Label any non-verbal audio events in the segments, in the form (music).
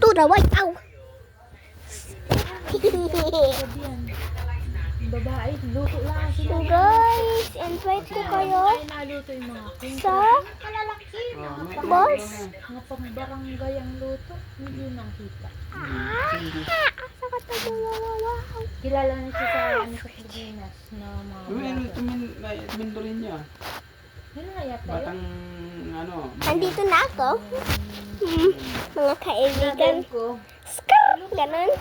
to the white ow babae luto lang so guys invite ko kayo sa balls mga pambarangay ang luto hindi nang kita sa katabawawawa kilala na siya sa ano sa Pilipinas na mga Uy, ano ito min, niya. Batang, ano. Nandito na ako. Hmm, mga kaibigan. ko. Skr! Ganon.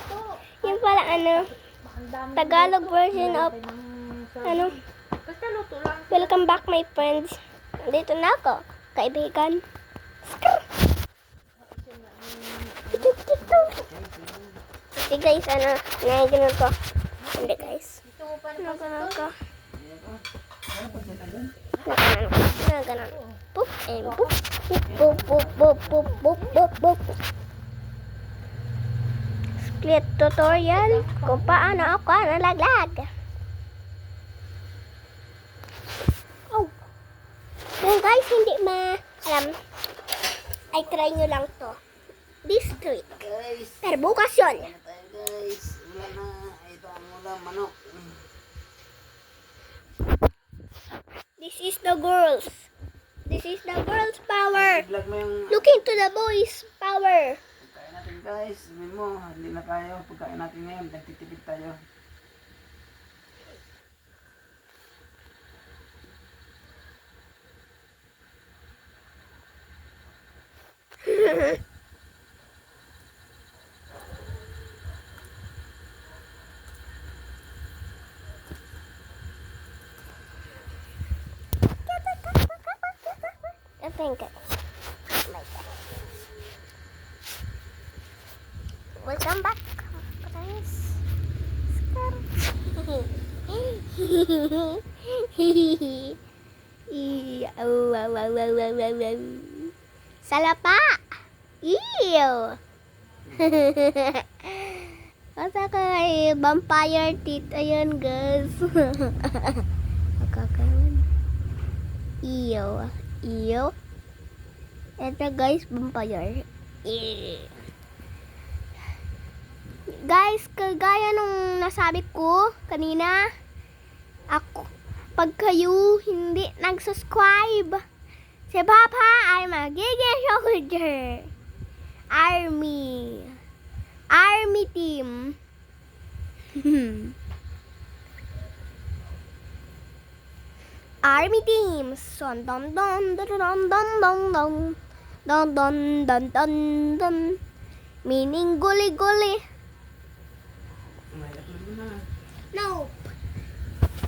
Yung pala ano. Tagalog version of ano, welcome back my friends. Nandito na ako, kaibigan. Skr! Hindi guys, ano, nangyayon ko. Hindi guys. Gusto mo pa na Naganon ko. Ko. Naganon. Boop and boop. Boop, boop, boop. Split tutorial kung paano ako nalaglag. Oh. Kung guys hindi ma alam, ay try nyo lang to. This trick. Pero bukas yun. ano guys? Wala na. Ito ang ulam, manok. This is the girls. This is the girls' power. Yung Look into the boys' power. pagkain natin guys. Sabihin mo, hindi na tayo. Pagkain natin ngayon, nagtitipid tayo. I (laughs) think it's like that. Welcome back, guys. (laughs) Salapa! Ew! (laughs) Basta kay vampire teeth. Ayan, guys. (laughs) Magkakaroon. Ew. Ew. Ito guys, vampire. Ew. Guys, kagaya nung nasabi ko kanina, ako, pag kayo hindi nag-subscribe, si Papa ay magiging soldier. Army. Army team. (laughs) Army teams. Son dun dun dun dun dun dun dun Don don don don don. Meaning guli-guli. Nope.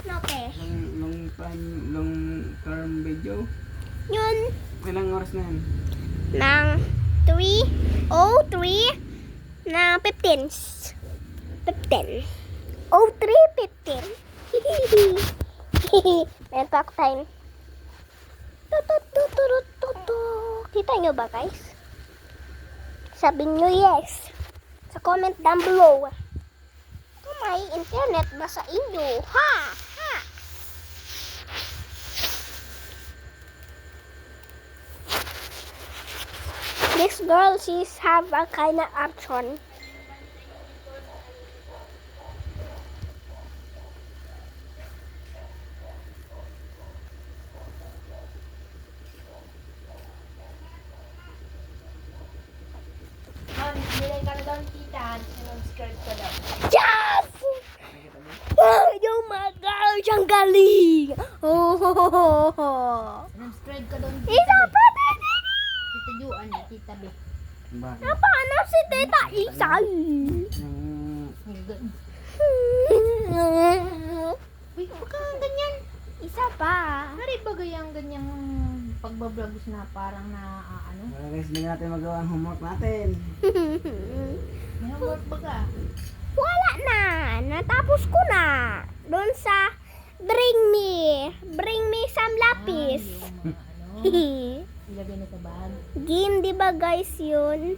Nope eh. Nung, nung, pan, nung term video? Yun. Ilang oras na yun? Nang 3.03 na 15. 15. 03.15. Meron pa ako time. Tututututututut. Kita nyo ba guys? Sabi nyo yes. Sa comment down below. Kung may internet ba sa inyo? Ha? Ha? This girl, she's have a kind of option. Ah, nilay ka na tita. Sinubscribe ka daw. Yes! Oh, oh my gosh, ang galing! Oh, ho, ho, ho. Sinubscribe ka ni Isa pa, tita! Tita Juan, tita B. Bakit? Napahanap si Tita Isa. Uy, huwag ka ganyan. Isa pa. Hari ba gayang ganyang pagbablogos na parang na ah, ano? Wala guys, hindi natin magawa ang homework natin. (laughs) May homework ba ka? Wala na. Natapos ko na. Doon sa Bring Me. Bring Me some lapis. Ah, yung mga (laughs) ano, ilagay na sa bag. Game, di ba guys yun?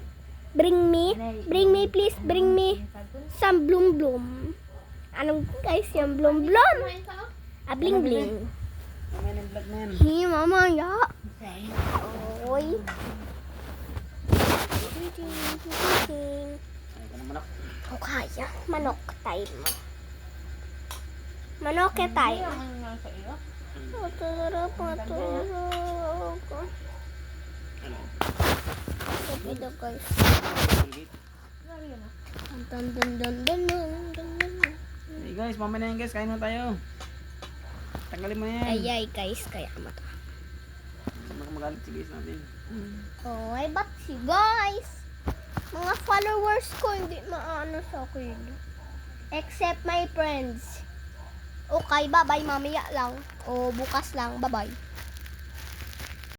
Bring me. Bring me please. Bring me some bloom bloom. Anong guys yung bloom bloom? Ah, bling bling. Hey, Mama, ya. Oy. O kaya, manok tayo mo. Manok ka tayo. Maturo, maturo. Sabi na guys. Hey guys, mamaya na yun guys, kain na tayo. Tanggalin mo yan. Ay ay guys, kaya mo to. Baka magalit si guys natin. Oh, ay ba't si guys? Mga followers ko hindi maano sa akin. Except my friends. Okay, bye-bye mamaya lang. O bukas lang, bye-bye.